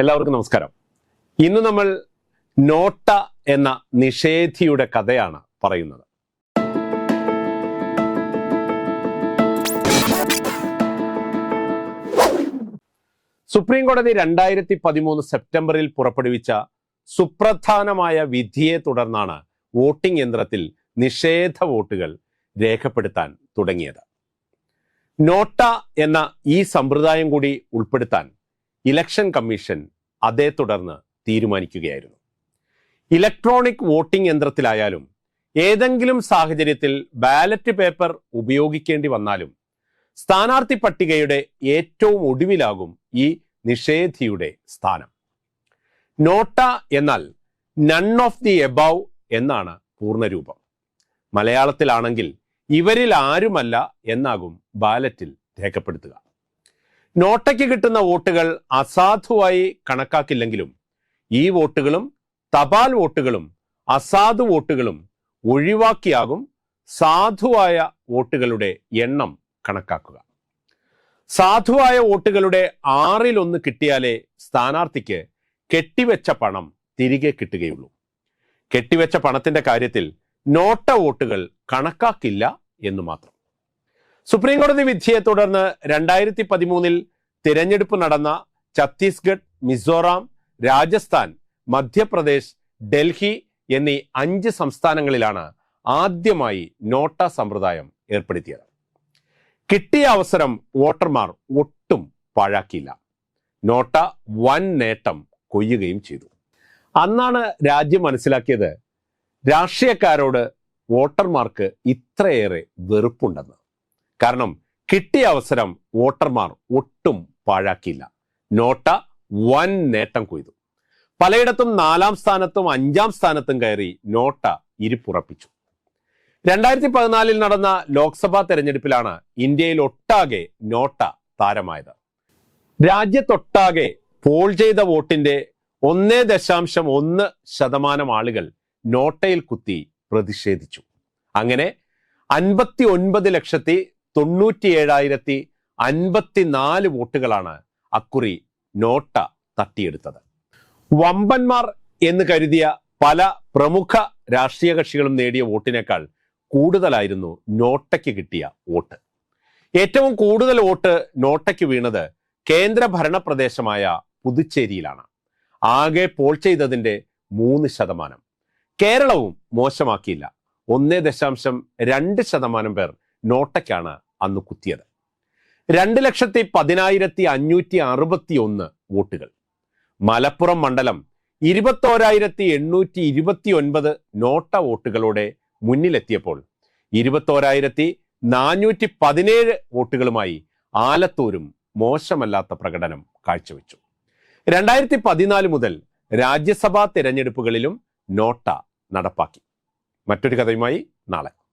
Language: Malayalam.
എല്ലാവർക്കും നമസ്കാരം. ഇന്ന് നമ്മൾ നോട്ട എന്ന നിഷേധിയുടെ കഥയാണ് പറയുന്നത്. സുപ്രീം കോടതി രണ്ടായിരത്തി പതിമൂന്ന് സെപ്റ്റംബറിൽ പുറപ്പെടുവിച്ച സുപ്രധാനമായ വിധിയെ തുടർന്നാണ് വോട്ടിംഗ് യന്ത്രത്തിൽ നിഷേധ വോട്ടുകൾ രേഖപ്പെടുത്താൻ തുടങ്ങിയത്. നോട്ട എന്ന ഈ സമ്പ്രദായം കൂടി ഉൾപ്പെടുത്താൻ ഇലക്ഷൻ കമ്മീഷൻ അതേ തുടർന്ന് തീരുമാനിക്കുകയായിരുന്നു. ഇലക്ട്രോണിക് വോട്ടിംഗ് യന്ത്രത്തിലായാലും ഏതെങ്കിലും സാഹചര്യത്തിൽ ബാലറ്റ് പേപ്പർ ഉപയോഗിക്കേണ്ടി വന്നാലും സ്ഥാനാർത്ഥി പട്ടികയുടെ ഏറ്റവും ഒടുവിലാകും ഈ നിഷേധിയുടെ സ്ഥാനം. നോട്ട എന്നാൽ നൺ ഓഫ് ദി എബവ് എന്നാണ് പൂർണരൂപം. മലയാളത്തിലാണെങ്കിൽ ഇവരിൽ ആരുമല്ല എന്നാകും ബാലറ്റിൽ രേഖപ്പെടുത്തുക. നോട്ടയ്ക്ക് കിട്ടുന്ന വോട്ടുകൾ അസാധുവായി കണക്കാക്കില്ലെങ്കിലും ഈ വോട്ടുകളും തപാൽ വോട്ടുകളും അസാധു വോട്ടുകളും ഒഴിവാക്കിയാകും സാധുവായ വോട്ടുകളുടെ എണ്ണം കണക്കാക്കുക. സാധുവായ വോട്ടുകളുടെ ആറിലൊന്ന് കിട്ടിയാലേ സ്ഥാനാർത്ഥിക്ക് കെട്ടിവെച്ച പണം തിരികെ കിട്ടുകയുള്ളൂ. കെട്ടിവെച്ച പണത്തിന്റെ കാര്യത്തിൽ നോട്ട വോട്ടുകൾ കണക്കാക്കില്ല എന്ന് മാത്രം. സുപ്രീം കോടതി വിധിയെ തുടർന്ന് രണ്ടായിരത്തി പതിമൂന്നിൽ തിരഞ്ഞെടുപ്പ് നടന്ന ഛത്തീസ്ഗഡ് മിസോറാം രാജസ്ഥാൻ മധ്യപ്രദേശ് ഡൽഹി എന്നീ അഞ്ച് സംസ്ഥാനങ്ങളിലാണ് ആദ്യമായി നോട്ട സമ്പ്രദായം ഏർപ്പെടുത്തിയത്. കിട്ടിയ അവസരം വോട്ടർമാർ ഒട്ടും പാഴാക്കിയില്ല. നോട്ട വൻ നേട്ടം കൊയ്യുകയും ചെയ്തു. അന്നാണ് രാജ്യം മനസ്സിലാക്കിയത് രാഷ്ട്രീയക്കാരോട് വോട്ടർമാർക്ക് ഇത്രയേറെ വെറുപ്പുണ്ടെന്ന്. കാരണം കിട്ടിയ അവസരം വോട്ടർമാർ ഒട്ടും പാഴാക്കിയില്ല. നോട്ട വൻ നേട്ടം കൊയ്തു. പലയിടത്തും നാലാം സ്ഥാനത്തും അഞ്ചാം സ്ഥാനത്തും കയറി നോട്ട ഇരിപ്പുറപ്പിച്ചു. രണ്ടായിരത്തി പതിനാലിൽ നടന്ന ലോക്സഭാ തെരഞ്ഞെടുപ്പിലാണ് ഇന്ത്യയിൽ ഒട്ടാകെ നോട്ട താരമായത്. രാജ്യത്തൊട്ടാകെ പോൾ ചെയ്ത വോട്ടിന്റെ ഒന്നേ ദശാംശം ഒന്ന് ശതമാനം ആളുകൾ നോട്ടയിൽ കുത്തി പ്രതിഷേധിച്ചു. അങ്ങനെ അൻപത്തി ഒൻപത് ലക്ഷത്തി തൊണ്ണൂറ്റി ഏഴായിരത്തി അൻപത്തിനാല് വോട്ടുകളാണ് അക്കുറി നോട്ട തട്ടിയെടുത്തത്. വമ്പന്മാർ എന്ന് കരുതിയ പല പ്രമുഖ രാഷ്ട്രീയ കക്ഷികളും നേടിയ വോട്ടിനേക്കാൾ കൂടുതലായിരുന്നു നോട്ടയ്ക്ക് കിട്ടിയ വോട്ട്. ഏറ്റവും കൂടുതൽ വോട്ട് നോട്ടയ്ക്ക് വീണത് കേന്ദ്ര ഭരണ പ്രദേശമായ പുതുച്ചേരിയിലാണ്. ആകെ പോൾ ചെയ്തതിന്റെ മൂന്ന് ശതമാനം. കേരളവും മോശമാക്കിയില്ല. ഒന്നേ ദശാംശം രണ്ട് ശതമാനം പേർ നോട്ടയ്ക്കാണ് അന്ന് കുത്തിയത്. രണ്ട് ലക്ഷത്തി പതിനായിരത്തി അഞ്ഞൂറ്റി അറുപത്തി ഒന്ന് വോട്ടുകൾ. മലപ്പുറം മണ്ഡലം ഇരുപത്തോരായിരത്തി എണ്ണൂറ്റി ഇരുപത്തി ഒൻപത് നോട്ട വോട്ടുകളോടെ മുന്നിലെത്തിയപ്പോൾ ഇരുപത്തോരായിരത്തി നാനൂറ്റി പതിനേഴ് വോട്ടുകളുമായി ആലത്തൂരും മോശമല്ലാത്ത പ്രകടനം കാഴ്ചവെച്ചു. രണ്ടായിരത്തി പതിനാല് മുതൽ രാജ്യസഭാ തിരഞ്ഞെടുപ്പുകളിലും നോട്ട നടപ്പാക്കി. മറ്റൊരു കഥയുമായി നാളെ.